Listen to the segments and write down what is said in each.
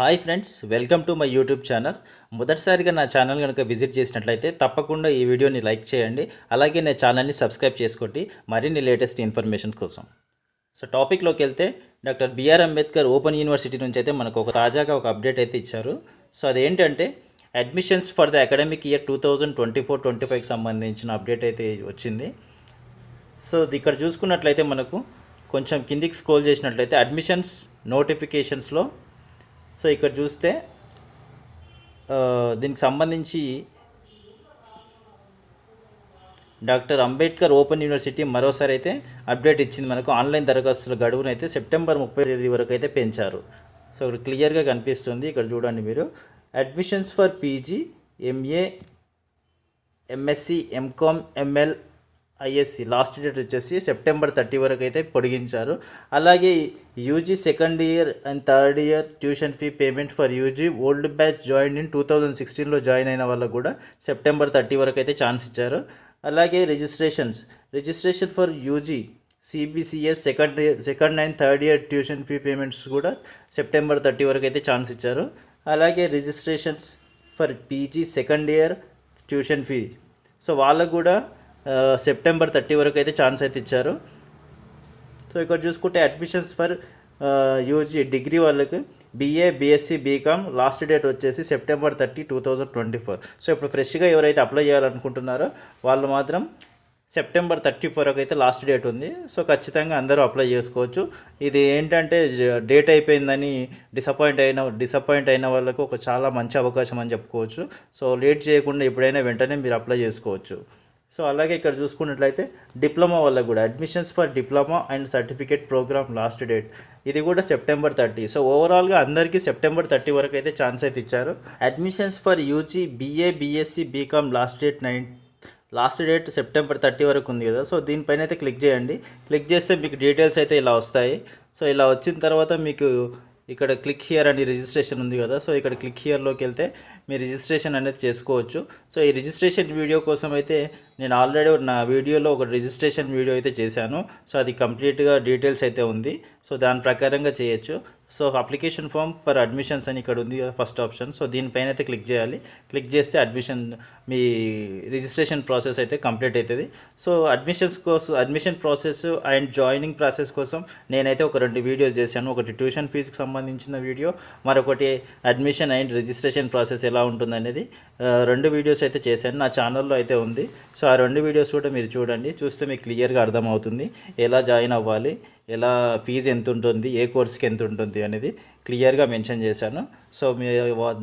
Hi friends welcome to my YouTube channel. మొదటిసారిగా నా channel కనుక విజిట్ చేసినట్లయితే తప్పకుండా ఈ వీడియోని లైక్ చేయండి అలాగే నా ఛానల్ని సబ్స్క్రైబ్ చేసుకోండి. మరిన్ని లేటెస్ట్ ఇన్ఫర్మేషన్ కోసం. సో టాపిక్లోకి వెళ్తే doctor BR Ambedkar open university నుంచి అయితే మనకు ఒక తాజాగా ఒక అప్డేట్ అయితే ఇచ్చారు. సో అదేంటంటే admissions for the academic year two thousand twenty four twenty ఫైవ్కి సంబంధించిన అప్డేట్ అయితే వచ్చింది. సో ఇక్కడ చూసుకున్నట్లయితే మనకు కొంచెం కిందికి స్క్రోల్ చేసినట్లయితే అడ్మిషన్స్ నోటిఫికేషన్స్లో సో ఇక్కడ చూస్తే దీనికి సంబంధించి డాక్టర్ అంబేద్కర్ ఓపెన్ యూనివర్సిటీ మరోసారి అయితే అప్డేట్ ఇచ్చింది మనకు. ఆన్లైన్ దరఖాస్తుల గడువును అయితే సెప్టెంబర్ ముప్పై తేదీ వరకు అయితే పెంచారు. సో ఇక్కడ క్లియర్గా కనిపిస్తుంది. ఇక్కడ చూడండి మీరు. Admissions for PG MA MSc MCom MLISc last date వచ్చేసి సెప్టెంబర్ థర్టీ వరకు అయితే పొడిగించారు. అలాగే UG second year and third year tuition fee payment for UG old batch join in two thousand సిక్స్టీన్లో జాయిన్ అయిన వాళ్ళకు కూడా సెప్టెంబర్ థర్టీ వరకు అయితే ఛాన్స్ ఇచ్చారు. అలాగే registrations. Registration for UG CBCS second year second and third year tuition fee payments కూడా September thirty వరకు అయితే ఛాన్స్ ఇచ్చారు. అలాగే registrations for PG second year tuition fee. So వాళ్ళకు కూడా సెప్టెంబర్ థర్టీ వరకు అయితే ఛాన్స్ అయితే ఇచ్చారు. సో ఇక్కడ చూసుకుంటే అడ్మిషన్స్ ఫర్ యూజీ డిగ్రీ వాళ్ళకి BA BSc BCom last date వచ్చేసి September thirty two thousand twenty four so ఇప్పుడు ఫ్రెష్గా ఎవరైతే అప్లై చేయాలనుకుంటున్నారో వాళ్ళు మాత్రం సెప్టెంబర్ థర్టీ ఫోర్ అయితే లాస్ట్ డేట్ ఉంది. సో ఖచ్చితంగా అందరూ అప్లై చేసుకోవచ్చు. ఇది ఏంటంటే డేట్ అయిపోయిందని డిసప్పాయింట్ అయిన డిసప్పాయింట్ అయిన వాళ్ళకు ఒక చాలా మంచి అవకాశం అని చెప్పుకోవచ్చు. సో లేట్ చేయకుండా ఎప్పుడైనా వెంటనే మీరు అప్లై చేసుకోవచ్చు. సో అలాగే ఇక్కడ చూసుకున్నట్లయితే డిప్లొమా వల్ల కూడా admissions for diploma and certificate programme last date. ఇది కూడా సెప్టెంబర్ థర్టీ. సో ఓవరాల్గా అందరికీ సెప్టెంబర్ థర్టీ వరకు అయితే ఛాన్స్ అయితే ఇచ్చారు. Admissions for UG BA BSc BCom last date nine last date September thirty వరకు ఉంది కదా. సో దీనిపైన అయితే క్లిక్ చేయండి. క్లిక్ చేస్తే మీకు డీటెయిల్స్ అయితే ఇలా వస్తాయి. సో ఇలా వచ్చిన తర్వాత మీకు ఇక్కడ క్లిక్ హియర్ అని రిజిస్ట్రేషన్ ఉంది కదా సో ఇక్కడ క్లిక్ హియర్లోకి వెళ్తే మీ రిజిస్ట్రేషన్ అనేది చేసుకోవచ్చు. సో ఈ రిజిస్ట్రేషన్ వీడియో కోసం అయితే నేను ఆల్రెడీ నా వీడియోలో ఒక రిజిస్ట్రేషన్ వీడియో అయితే చేశాను. సో అది కంప్లీట్గా డీటెయిల్స్ అయితే ఉంది. సో దాని ప్రకారంగా చేయొచ్చు. So application form for admissions అని ఇక్కడ ఉంది ఫస్ట్ ఆప్షన్. సో దీనిపైన అయితే క్లిక్ చేయాలి. క్లిక్ చేస్తే అడ్మిషన్ మీ రిజిస్ట్రేషన్ ప్రాసెస్ అయితే కంప్లీట్ అవుతుంది. సో అడ్మిషన్స్ కోసం admission process and joining process కోసం నేనైతే ఒక రెండు వీడియోస్ చేశాను. ఒకటి ట్యూషన్ ఫీజుకి సంబంధించిన వీడియో మరొకటి అడ్మిషన్ అండ్ రిజిస్ట్రేషన్ ప్రాసెస్ ఎలా ఉంటుందనేది రెండు వీడియోస్ అయితే చేశాను. నా ఛానల్లో అయితే ఉంది. సో ఆ రెండు వీడియోస్ కూడా మీరు చూడండి. చూస్తే మీకు క్లియర్గా అర్థమవుతుంది. ఎలా జాయిన్ అవ్వాలి ఎలా ఫీజు ఎంత ఉంటుంది ఏ కోర్స్కి ఎంత ఉంటుంది అనేది క్లియర్గా మెన్షన్ చేశాను. సో మీ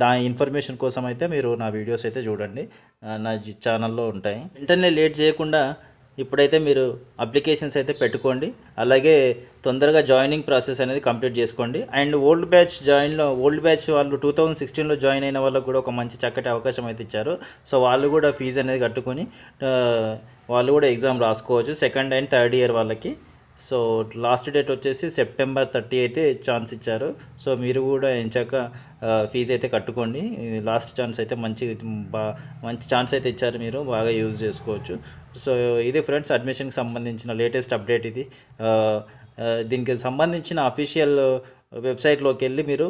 దా ఇన్ఫర్మేషన్ కోసం అయితే మీరు నా వీడియోస్ అయితే చూడండి. నా ఛానల్లో ఉంటాయి. వెంటనే లేట్ చేయకుండా ఇప్పుడైతే మీరు అప్లికేషన్స్ అయితే పెట్టుకోండి. అలాగే తొందరగా జాయినింగ్ ప్రాసెస్ అనేది కంప్లీట్ చేసుకోండి. అండ్ ఓల్డ్ బ్యాచ్ జాయిన్లో ఓల్డ్ బ్యాచ్ వాళ్ళు టూ థౌజండ్ సిక్స్టీన్లో జాయిన్ అయిన వాళ్ళకు కూడా ఒక మంచి చక్కటి అవకాశం అయితే ఇచ్చారు. సో వాళ్ళు కూడా ఫీజు అనేది కట్టుకొని వాళ్ళు కూడా ఎగ్జామ్ రాసుకోవచ్చు. సెకండ్ అండ్ థర్డ్ ఇయర్ వాళ్ళకి. సో లాస్ట్ డేట్ వచ్చేసి సెప్టెంబర్ థర్టీ అయితే ఛాన్స్ ఇచ్చారు. సో మీరు కూడా ఎంచాక ఫీజు అయితే కట్టుకోండి. లాస్ట్ ఛాన్స్ అయితే మంచి బా మంచి ఛాన్స్ అయితే ఇచ్చారు మీరు. బాగా యూజ్ చేసుకోవచ్చు. సో ఇది ఫ్రెండ్స్ అడ్మిషన్కి సంబంధించిన లేటెస్ట్ అప్డేట్ ఇది. దీనికి సంబంధించిన అఫీషియల్ వెబ్సైట్లోకి వెళ్ళి మీరు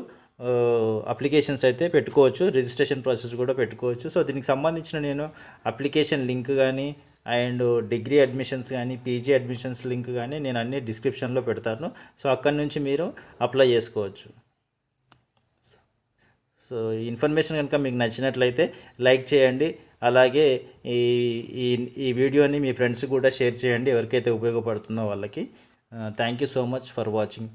అప్లికేషన్స్ అయితే పెట్టుకోవచ్చు. రిజిస్ట్రేషన్ ప్రాసెస్ కూడా పెట్టుకోవచ్చు. సో దీనికి సంబంధించిన నేను అప్లికేషన్ లింక్ కానీ అండ్ డిగ్రీ అడ్మిషన్స్ కానీ పీజీ అడ్మిషన్స్ లింక్ కానీ నేను అన్ని డిస్క్రిప్షన్లో పెడతాను. సో అక్కడి నుంచి మీరు అప్లై చేసుకోవచ్చు. సో ఈ ఇన్ఫర్మేషన్ కనుక మీకు నచ్చినట్లయితే లైక్ చేయండి. అలాగే ఈ ఈ ఈ వీడియోని మీ ఫ్రెండ్స్ కూడా షేర్ చేయండి. ఎవరికైతే ఉపయోగపడుతుందో వాళ్ళకి. Thank you so much for watching